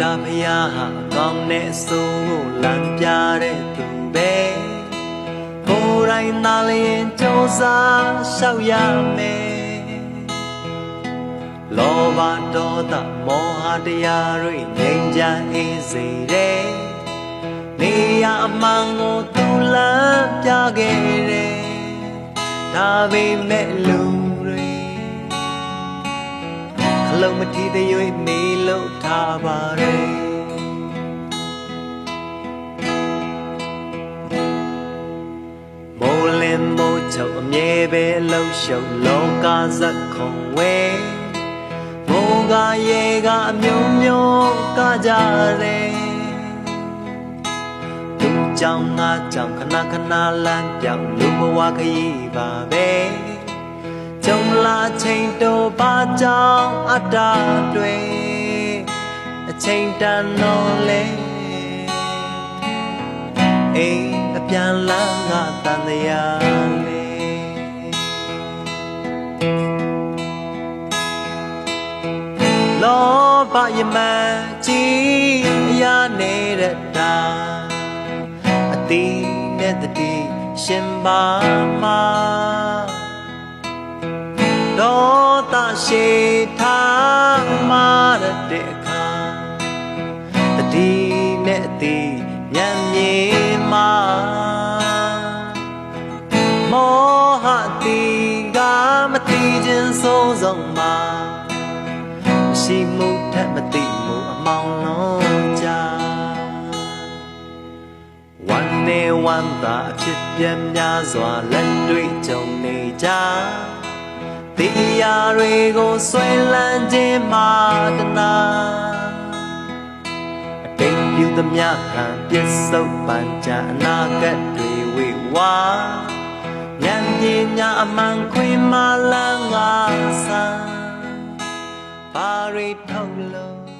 တာဖယားဟာကောင်းတဲ့အစိုးကိုလမ်းပြတဲ့သူပဲကိုယ်တိုင်သာလျင်စ조사ရှောက်ရမယ်လောဘဒေါသမောဟတရားတွေငြိမ်းချမ်းအေးစေတဲ့နေရအမှန်ကိုသူလမ်းပြခဲ့တယ်ဒါပေမဲ့လူတွေအလုံးမထီသေး၍မေးလို့ထားပါရဲ့မိုး ချုပ်အမြဲပဲလှုပ်ရှုပ်လောကဇက်ခုံဝဲမိုးကရေကအမျိုးမျိုးကကြတယ်သူကြောင့်ငါကြောင့်ခဏခဏလမ်းပြောင်းလူဘဝခရီးပါပဲကြုံလာချိန်တော့ပါကြောင့်အတ္တတွေအချိန်တန်တော့လေအိမ်အပြန်လန်းကတန်တရား လေလောဘယမကြီးအရာနေတဲ့တာအတိနဲ့တတိရှင်ပါမှာဒေါသရှိထားမာရတဲ့အခါတတိနဲ့အတိညံမြေမာမောဟတိကမတိ စိုးဆုံးမှာမရှိမှုတတ်မသိမှုအမောင်လုံးကြဝန်နေဝန်သာအဖြစ်ပြများစွာလက်တွေ့ကြုံနေကြတရားတွေကိုဆွဲလန်းခြင်းမာတနာအတိတ်ပြုသမျှခံပြစ်စုံပန်ကြအနာကတ်တွေဝေဝါ ဉာဏ်ပညာအမှန်ခွင်မှလန်းငါဆန်းပါရိထောက်လို့